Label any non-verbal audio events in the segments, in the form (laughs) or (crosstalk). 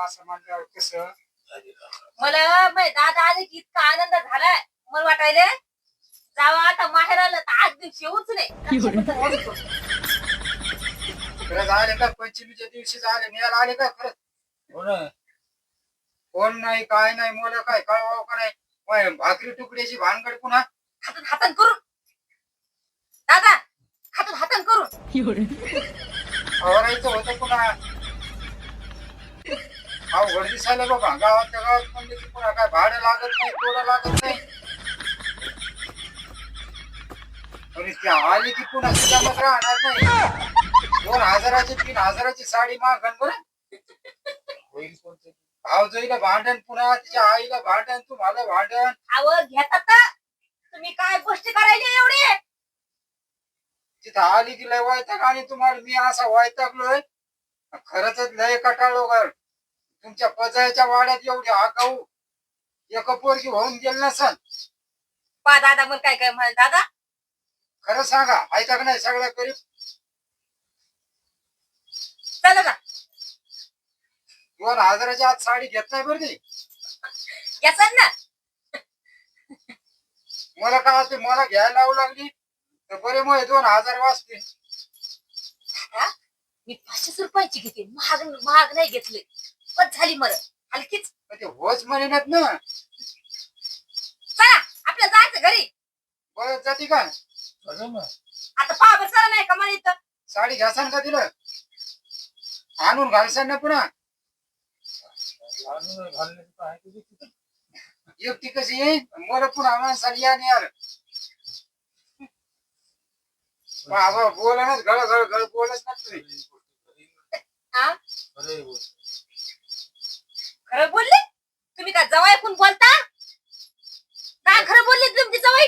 असं म्हणल्यावर कसं? मला माहीत दादा आले की इतका आनंद झालाय मला वाटायले जावा आता माहेर आलं तर आज दिवशी येऊच नाही. खरंच आले का? पंचमीच्या दिवशी आले न्यायला आले का खरंच हो ना. कोण नाही काय नाही मला काय कळवावं का नाही? भाकरी तुकड्याची भानगड पुन्हा? हातात हातान करून. दादा हातात हातान करून. आवरायचं होतं पुन्हा. अवघड दिसायला बाबा गावातल्या गावात म्हणले की पुन्हा काय भाडं लागत नाही तोडं लागत नाही. आणि ती आली की पुन्हा सुद्धा राहणार नाही. दोन हजाराची तीन हजाराची साडी मागण बरं. होईल कोणतं भावजईला भांडण पुन्हा तिच्या आईला भांडण तुम्हाला भांडण. आवड घेतात तर. तुम्ही काय गोष्टी करायला एवढी? तिथं आली की लय वैताग आणि तुम्हाला मी असा वैतागलोय. खरंच लय कटाळलो गर तुमच्या पजायच्या वाड्यात एवढी आगाऊ एक पोरगी होऊन गेल नसन. पा दादा मला काय काय म्हणाल दादा? खरं सांगा ऐका का नाही सगळं करीत? चला ना दोन हजाराच्या आत साडी घेत नाही बरं ती. ना. मला काय ते मला घ्यायला लावू लागली? तर बरे मग दोन हजार वाचते हा? मी पाचशे रुपयाची घेते. महाग महाग नाही घेतले. पण झाली मर. हलकीच. ते होच म्हणेनात ना. चला आपल्या जायचं घरी. बरं जाते का? ना आता पहा चला नाही का मला इथं. साडी घ्यासान का तिला? आणून घालसान ना पुन्हा. आणून घालण्याचं काय तुझी तिथं. एकटी कशी येईल मला पुन्हा माणसाला या नाही आलं. बाबा बोलणच घळ घळ घळ बोलच ना तुम्ही हा बोल खरं बोलले? तुम्ही का जवळ ऐकून बोलता? काय खरं बोलले तुमची जवळ?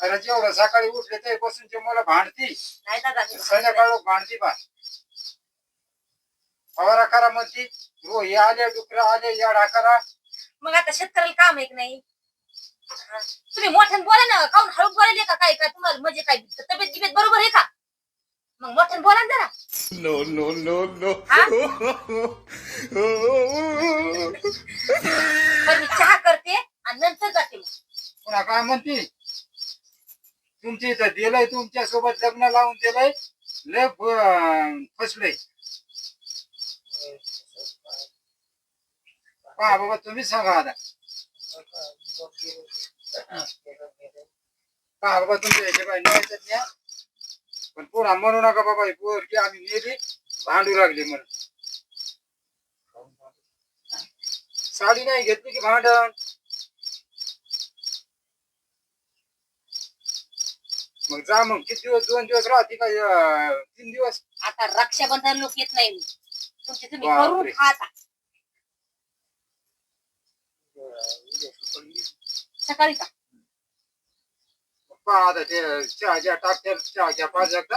खरंच एवढं सकाळी उठले ते बसून ते मला भांडती. नाही दादा मी संध्याकाळ भांडती बा. फवारा करा म्हणती. रो हे आले डुकर आले याडा करा. मग आता शेतकऱ्याला काम आहे की नाही? हा. तुम्ही मोठ्यानं बोला ना काऊन हळू बोलायले का काय काय तुम्हाला म्हणजे काय? तब्येत गिबेत बरोबर आहे का? मग मोठ्यानं बोला ना जरा. No, no, no, no. हा? (laughs) पण मी चहा करते आणि नंतर जाते मग. पुन्हा काय म्हणती? तुमच्या इथं दिलंय तुमच्यासोबत लग्न लावून दिलंय. लय ब- फसलंय. पहा बाबा तुम्ही सांगा आता. पहा बाबा तुमच्या हिशोबाने न्यायचं न्या पण पुन्हा म्हणू नका बाबा ही पोरगी आम्ही नेली भांडू लागली म्हणून. साडी नाही घेतली की भांडण? मग जा मग किती दिवस दोन दिवस राहते का अं, तीन दिवस? आता रक्षाबंधन लोक येत नाही. मी तुमचे तुम्ही बापरे. करून खा आता सकाळी का? पहा आता ते चहाच्या टाकत्या चहाच्या पाच एकदा